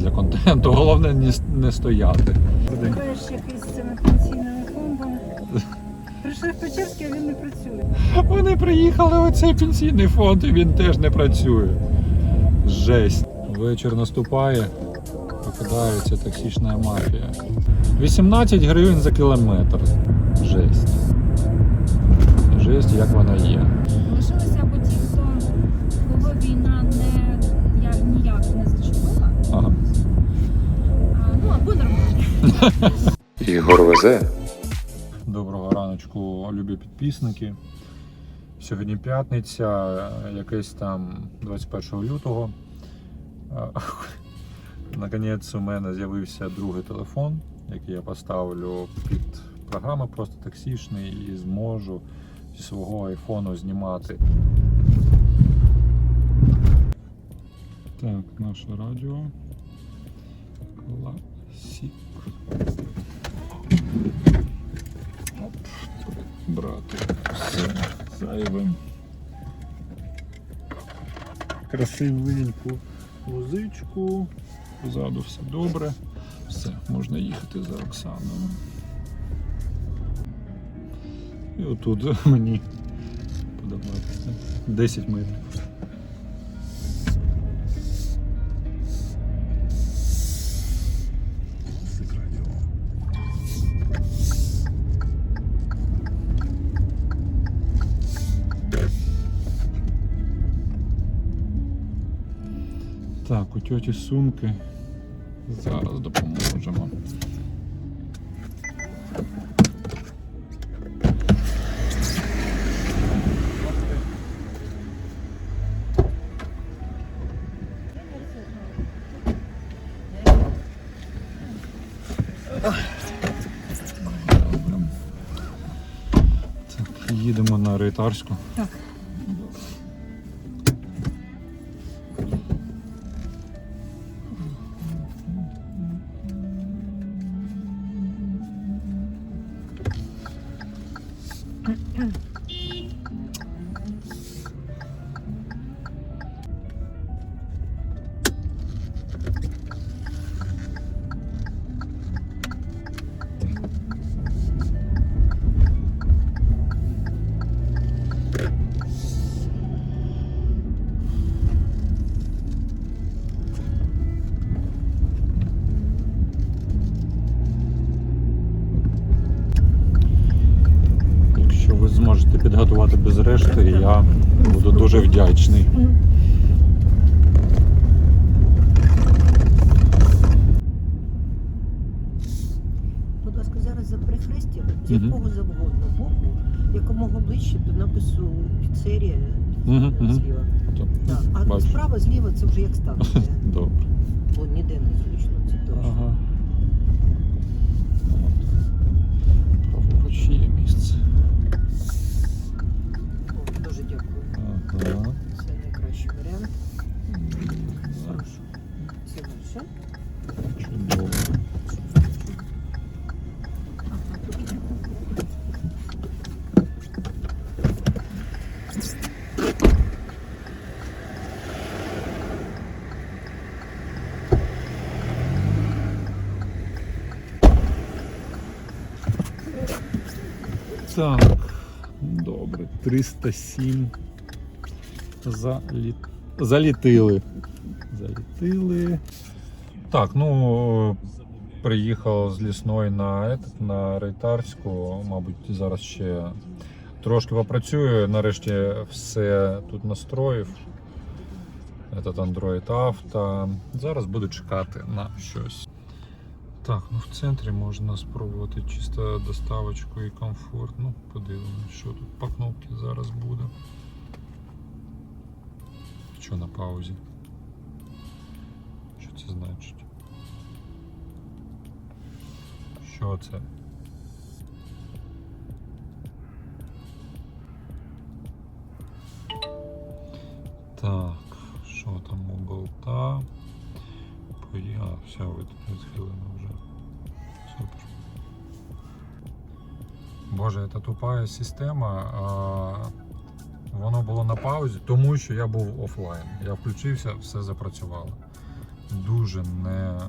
для контенту. Головне не, не стояти. Шукаєш якийсь з цими пенсійними фондами. Прийшли в Печерський, а він не працює. Вони приїхали в цей пенсійний фонд і він теж не працює. Жесть. Вечір наступає, попадається токсична мафія. 18 гривень за кілометр. Жесть. Жесть, як вона є. Ігор везе. Доброго раночку, любі підписники. Сьогодні п'ятниця, якесь там 21 лютого. Наконець у мене з'явився другий телефон, який я поставлю під програми просто таксішний і зможу зі свого айфону знімати. Так, наше радіо. Класік. Оп, брати все зайвим. Красивеньку музичку. Позаду все добре. Все, можна їхати за Оксаною. І отут мені подобається. 10 метрів. Так, у тьоті сумки. Зараз допоможемо. Так, їдемо на Рейтарську. Так. Mm-hmm. Ласка, зараз за перехрестя, з Мгм. якого завгодно боку, якомога ближче до напису піцерія Мгм, мгм. зліва. То- Так. А Бачу. справа зліва це вже як станція, Добре. бо ніде не зручно, це точно. Ага. От. Праворуч є місце. О, дуже дякую. Ага. Це найкращий варіант. Прошу. Це ваше. Чудово. Ага, тут. Так, добре. 307. Залі... Залітили. Залітили. Так, ну приїхав з лісної на, на Рейтарську. Мабуть, зараз ще трошки попрацюю. Нарешті все тут настроїв. Этот Android Auto. Зараз буду чекати на щось. Так, ну в центрі можна спробувати чисто доставочку і комфорт. Ну, подивимось, що тут по кнопці зараз буде. Що на паузі? Що це значить? Що це? Так, що там у болта? Поїхав, все, відхилено Боже, це тупая система. А, воно було на паузі, тому що я був офлайн. Я включився, все запрацювало. дуже не,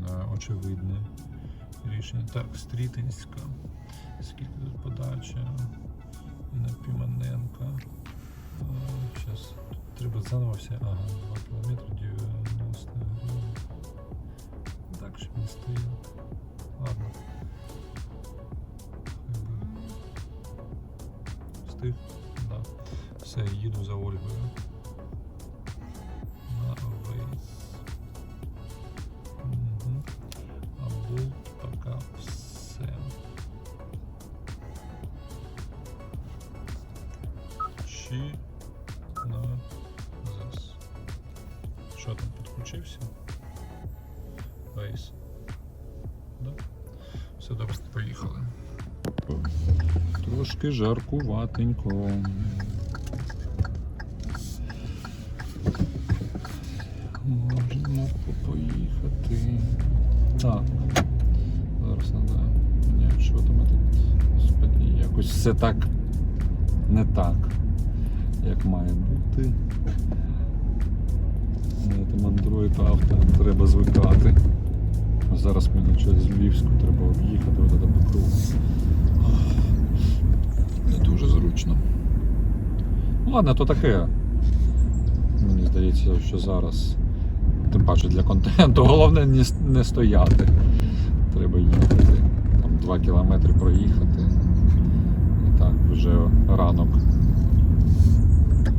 не очевидне рішення. Так, Стрітинська. Скільки тут подача? На Піманенка. Зараз треба заново все. Ага, 2 кілометри 90 гривень. Так, щоб не стояв. Ладно. Встиг? Да. Все, їду за Ольгою. Трошки жаркуватенько. Можемо поїхати. Так. Зараз треба. Ні, що там? Господи, якось все так не так, як має бути. Этом Android Auto треба звикати. Зараз мені через Львівську треба об'їхати от по кругу. Зручно. Ну ладно, то таке. Мені здається, що зараз, тим паче для контенту, головне не, стояти. Треба їхати. Там 2 кілометри проїхати. І так, вже ранок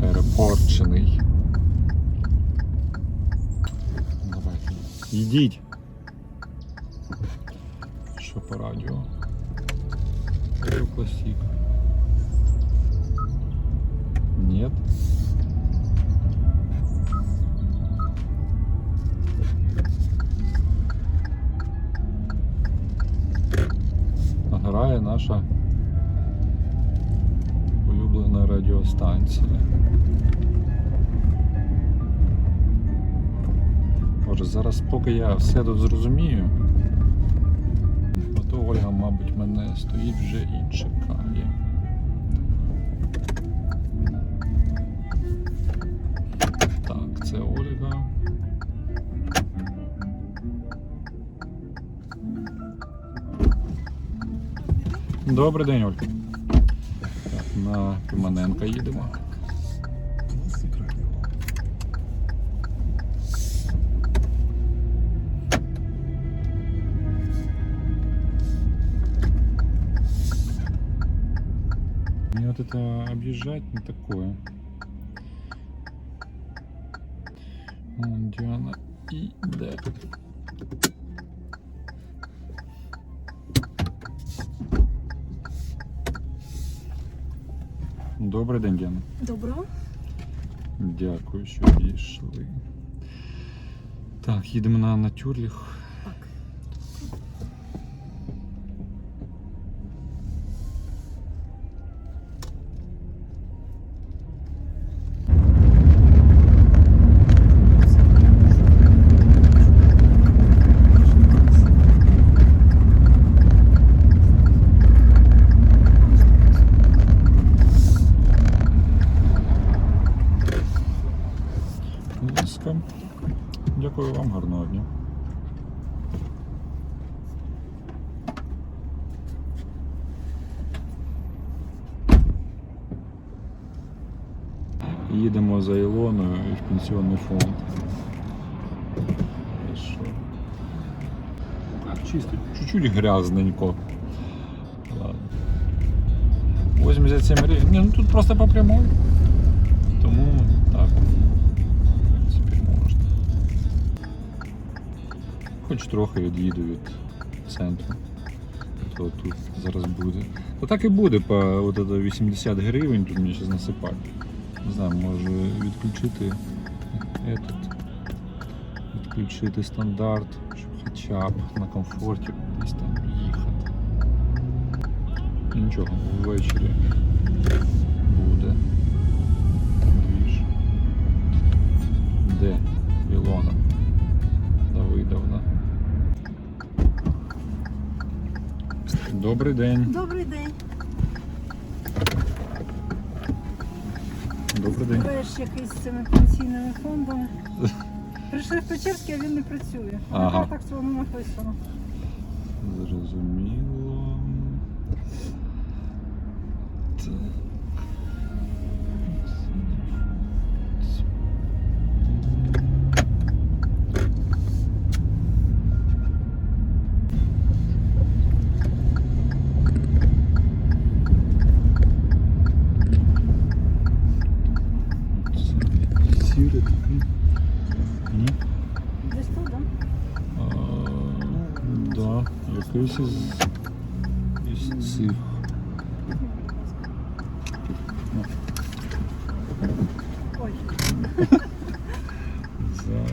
перепорчений. Давайте. Йдіть. Що по радіо? Крив поки я все тут зрозумію, то Ольга, мабуть, мене стоїть вже і чекає. Так, це Ольга. Добрий день, Ольга. Так, на Піманенка їдемо. вот это объезжать не такое. Вон, Где она иде. Добрий день, Діана. Доброго. Дякую, що підійшли. Так, їдемо на Натюрліх. Пенсіонний фонд. Хорошо. Так, Чисто, чуть-чуть грязненько. Ладно. 87 гривень. Ні, ну тут просто по прямой. Тому так. В принципі, можна. Хоч трохи від'їду від центру. То тут зараз буде. Та так і буде по от 80 гривень, тут мені зараз насипати. Не знаю, може відключити этот, відключити стандарт, щоб хоча б на комфорті десь там їхати. Нічого, ввечері буде. Двіж. Де Ілона Давидовна? Добрий день. Добрий день. Добрий день. Береш якийсь з цими пенсійними фондами. Прийшли в Печерський, а він не працює. Ага. Так в воно написано. Зрозуміло.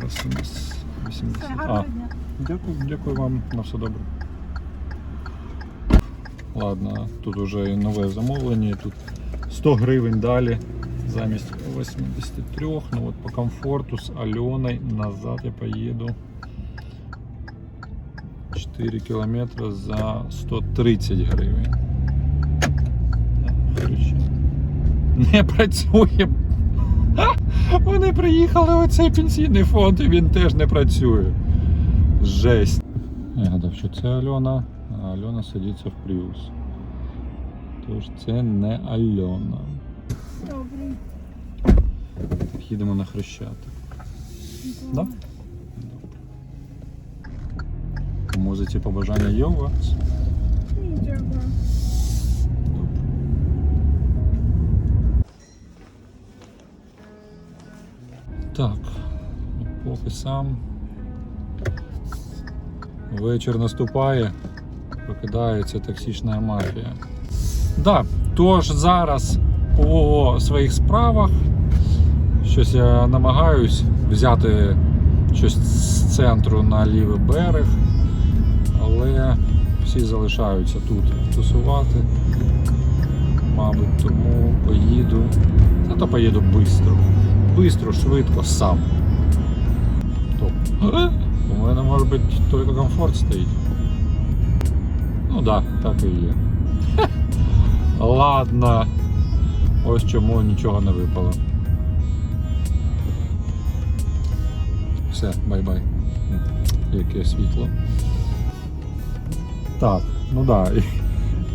Зараз у нас 80. все, А, гарного дня. дякую, дякую вам, на все добре. Ладно, тут уже і нове замовлення, і тут 100 гривень далі замість 83. Ну от по комфорту з Альоною назад я поїду 4 кілометри за 130 гривень. Короче, Не працює. Вони приїхали у цей пенсійний фонд і він теж не працює. Жесть. Я гадав, що це Альона, а Альона садиться в Prius. Тож це не Альона. Добре. Їдемо на Хрещатик. Да? Добре. Музиці побажання є у вас? Ні, дякую. Так, поки сам. Вечір наступає, прокидається токсична мафія. Да, тож зараз по своїх справах щось я намагаюсь взяти щось з центру на лівий берег, але всі залишаються тут тусувати. Мабуть, тому поїду. Та то поїду швидко. Бистро, швидко, сам. Топ. У мене може бути тільки комфорт стоїть. Ну так, да, так і є. Ладно. Ось чому нічого не випало. Все, бай-бай. Яке світло. Так, ну так, да,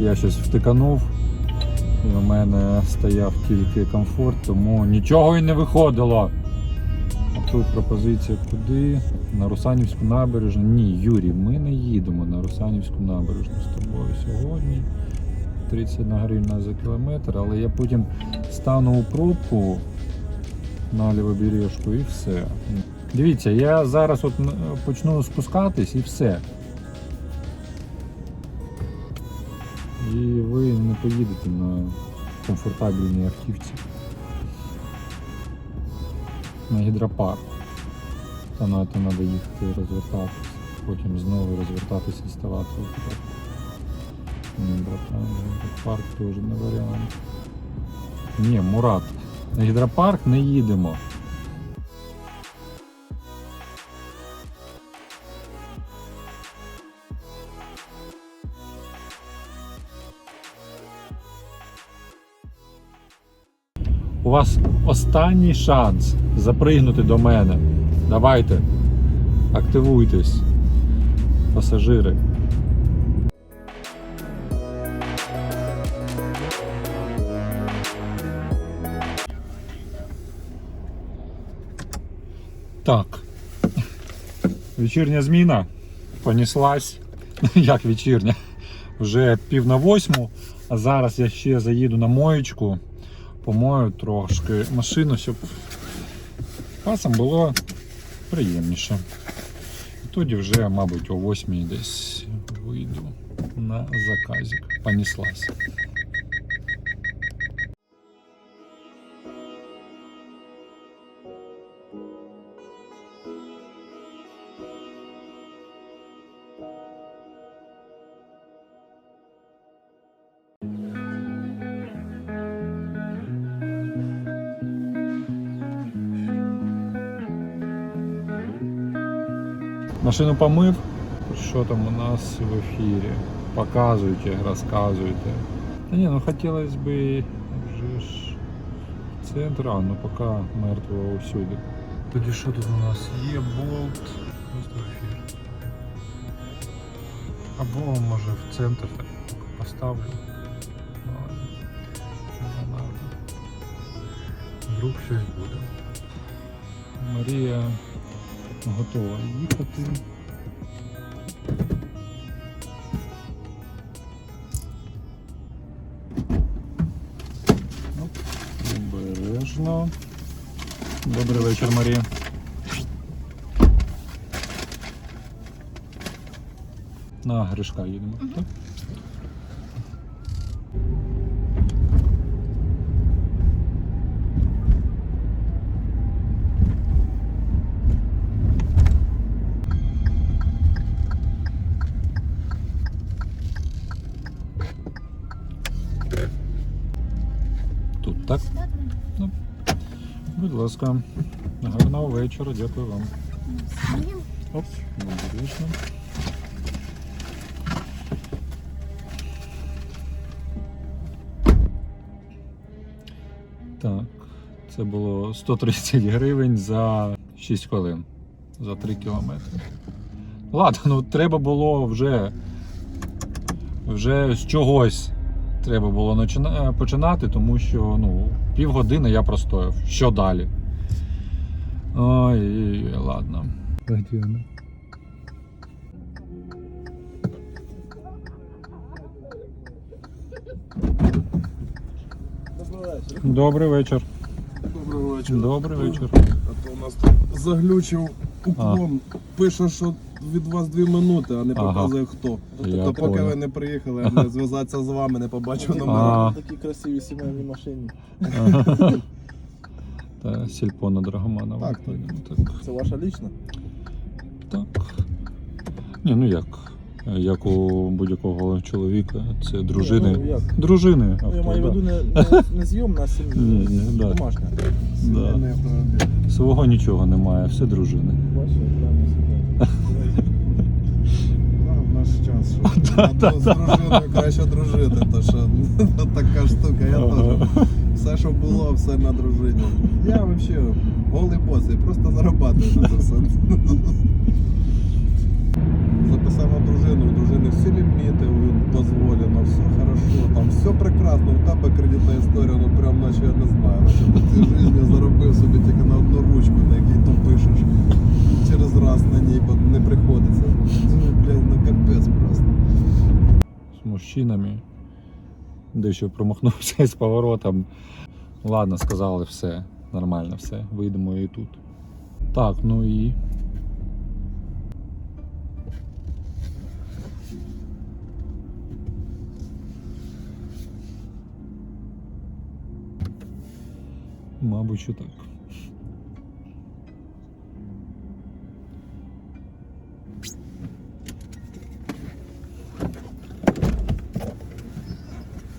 я щось втиканув. І у мене стояв тільки комфорт, тому нічого і не виходило. А тут пропозиція куди? На Русанівську набережну. Ні, Юрій, ми не їдемо на Русанівську набережну з тобою сьогодні. 31 гривна за кілометр, але я потім стану у пробку на лівобережку і все. Дивіться, я зараз от почну спускатись і все. І ви не поїдете на комфортабельній автівці. На гідропарк. Та на це треба їхати розвертатися. Потім знову розвертатися і ставати. Ні, братан, гідропарк теж не варіант. Ні, Мурат, на гідропарк не їдемо. Вас останній шанс запригнути до мене. Давайте. Активуйтесь. Пасажири. Так. Вечірня зміна понеслась. Як вечірня? Вже пів на восьму, а зараз я ще заїду на моєчку помою трошки машину, щоб пасом було приємніше. І тоді вже, мабуть, о 8 десь вийду на заказик. Понеслась. Машину помив. Що там у нас в ефірі? Показуйте, розказуйте. Та ні, ну хотілося б вже ж в центр, а ну поки мертво усюди. Тоді що тут у нас є болт, просто ефір. Або може в центр так поставлю. Але не надо. Вдруг щось буде. Марія Готова їхати. Оп, Обережно. Добрий вечір, Марія. На Гришка їдемо. Так? Тут так? Ну, будь ласка. Гарного вечора, дякую вам. Оп, обережно. Так, це було 130 гривень за 6 хвилин. За 3 кілометри. Ладно, ну треба було вже, вже з чогось треба було починати, тому що ну, півгодини я простояв. Що далі? Ой, ладно. Где? Добрий вечір. Добрий вечір. Добрий вечір. Добрий вечір. А то у нас тут заглючив уклон. Пише, що від вас дві минути, а не Ага. показує хто. Я То поки понял. ви не приїхали, я не зв'язатися з вами, не побачив номера. А. На такій красивій сімейній машині. Та сільпо на Драгоманова. Так, так. так. Це ваша лічна? Так. Ні, ну як? Як у будь-якого чоловіка, це дружини. Ну, як? Дружини. Ну, я авто, маю в да. виду не, не, не зйомна, а. Ні, ні, да. домашня. Да. Свого нічого немає, все дружини. Бачиш, правильно. Да, в наш час, що ну, з дружиною краще дружити, то що така штука, я теж. Все, що було, все на дружині. Я взагалі голий босий, просто зарабатую на це все. Записав на дружину, у дружини всі ліміти дозволено, все хорошо, там все прекрасно, у тебе кредитна історія, ну прям наче я не знаю, наче ти в цій житті заробив собі тільки на одну ручку, на якій то пишеш. Через раз на ній, бо не приходиться. Ну, блядь, ну капець просто. З мужчинами. Дещо промахнувся з поворотом. Ладно, сказали все. Нормально все. Вийдемо і тут. Так, ну і. Мабуть, що так.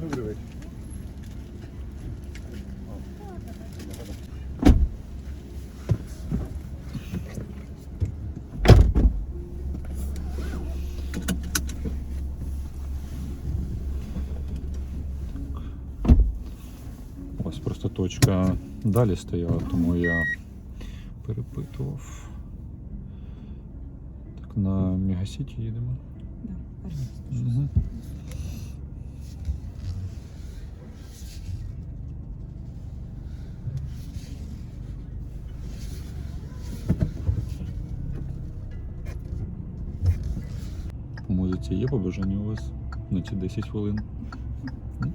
Добрий вечір. Ось просто точка далі стояла, тому я перепитував. Так, на Мегасіті їдемо. Угу. По музиці є побажання у вас на ці 10 хвилин? Так,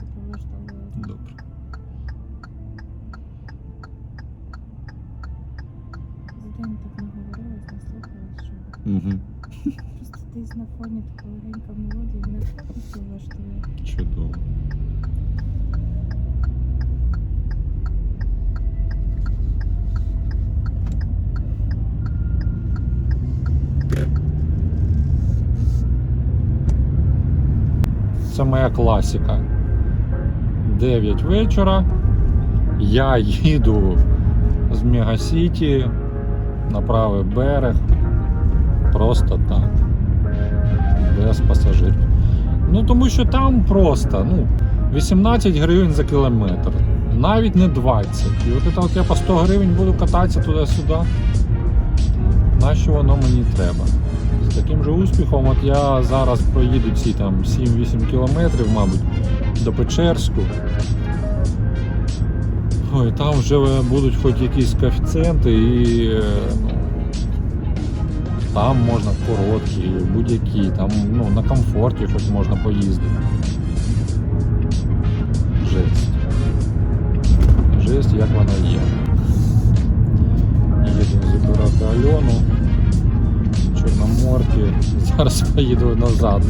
це поважливо. Добре. За день так наговорилась, наслухалась, що Угу. просто десь на фоні така легенька мелодія, мене все влаштує. Чудово. Це моя класика. 9 вечора. Я їду з Мегасіті на правий берег. Просто так. Без пасажирів. Ну тому що там просто ну, 18 гривень за кілометр. навіть не 20. І от це от я по 100 гривень буду кататися туди-сюди. Нащо воно мені треба? З таким же успіхом, от я зараз проїду ці там 7-8 кілометрів, мабуть, до Печерську. Ой, там вже будуть хоч якісь коефіцієнти і е, ну, там можна короткі, будь-які, там ну, на комфорті хоч можна поїздити. Жесть. Жесть, як вона є. Їду забирати Альону Чорноморки. Зараз поїду назад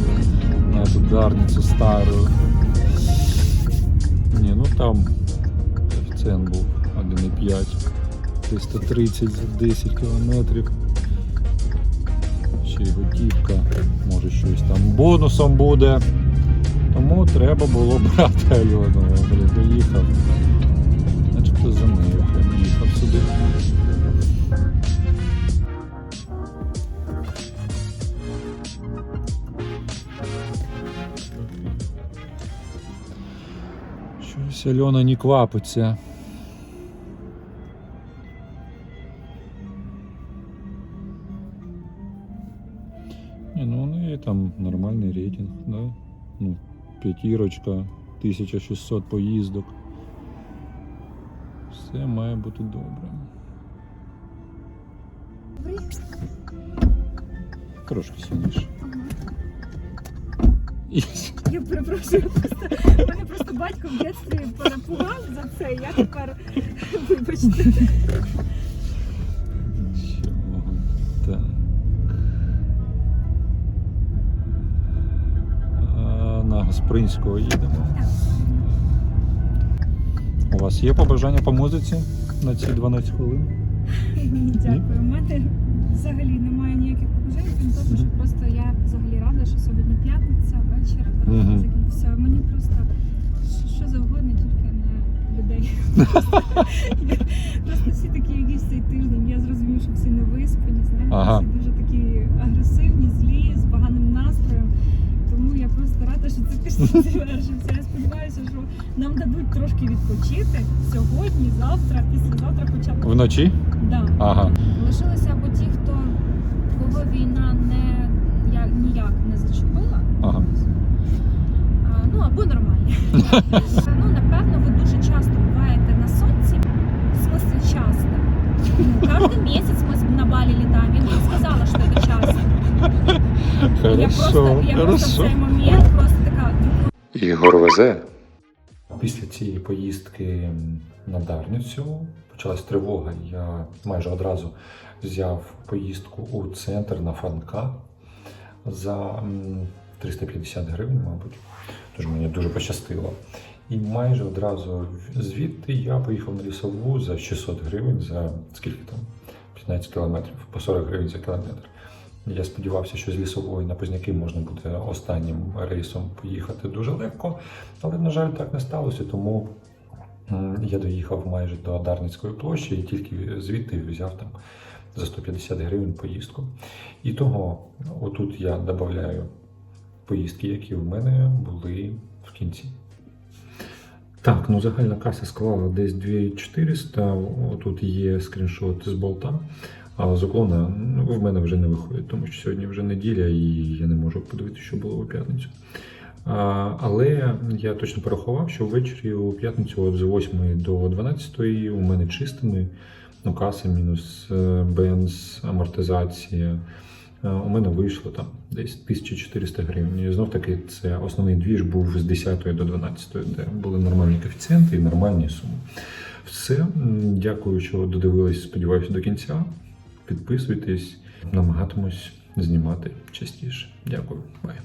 на цю дарницю стару. Ні, ну там коефіцієнт був 1,5. 330 за 10 кілометрів. Й готівка, може щось там бонусом буде. Тому треба було брати Альону. Блін, доїхав. Начебто за нею прям їхав сюди. Щось Альона не квапиться. Нормальний рейтинг, да? Ну, п'ятірочка, 1600 поїздок. Все має бути добре. Трошки сильніше. Я перепрошую, просто мене просто батько в дитинстві перепугав за це. Я тепер вибачте. Гаспринського їдемо. У вас є побажання по музиці на ці 12 хвилин? Дякую. У мене взагалі немає ніяких побажань, крім того, що просто я взагалі рада, що сьогодні п'ятниця, вечір, робота все. Мені просто що, що завгодно, тільки не людей. Просто всі такі якісь цей тиждень. Я зрозумів, що всі не виспані, знаєте, всі дуже такі агресивні, злі, з поганим настроєм. Тому я просто рада, що це тиждень завершився. Я сподіваюся, що нам дадуть трошки відпочити сьогодні, завтра, післязавтра хоча б. Вночі? Да. Ага. Лишилися або ті, хто кого війна не я, ніяк не зачепила. Ага. А, ну або нормальні. ну, напевно, ви дуже часто буваєте на сонці. В смысле часто. Ну, каждый месяц мы на Бали летаем. Я не сказала, что это часто. я просто, я просто в цей момент просто така. Ігор везе. Після цієї поїздки на Дарницю почалась тривога. Я майже одразу взяв поїздку у центр на Франка за 350 гривень, мабуть. Тож мені дуже пощастило. І майже одразу звідти я поїхав на лісову за 600 гривень за скільки там? 15 кілометрів, по 40 гривень за кілометр. Я сподівався, що з лісової на Позняки можна буде останнім рейсом поїхати дуже легко, але, на жаль, так не сталося, тому я доїхав майже до Дарницької площі і тільки звідти взяв там за 150 гривень поїздку. І того, отут я додаю поїздки, які в мене були в кінці. Так, ну загальна каса склала десь 2400. Тут є скріншот з болта. А з уклона ну, в мене вже не виходить, тому що сьогодні вже неділя і я не можу подивитися, що було у п'ятницю. Але я точно порахував, що ввечері у п'ятницю от з 8 до 12 у мене чистими, ну, каса мінус е, бенз, амортизація. е, У мене вийшло там десь 1400 гривень. І знов таки це основний двіж був з 10 до 12, де були нормальні коефіцієнти і нормальні суми. Все, дякую, що додивились, сподіваюся, до кінця. Підписуйтесь, намагатимусь знімати частіше. Дякую, бай.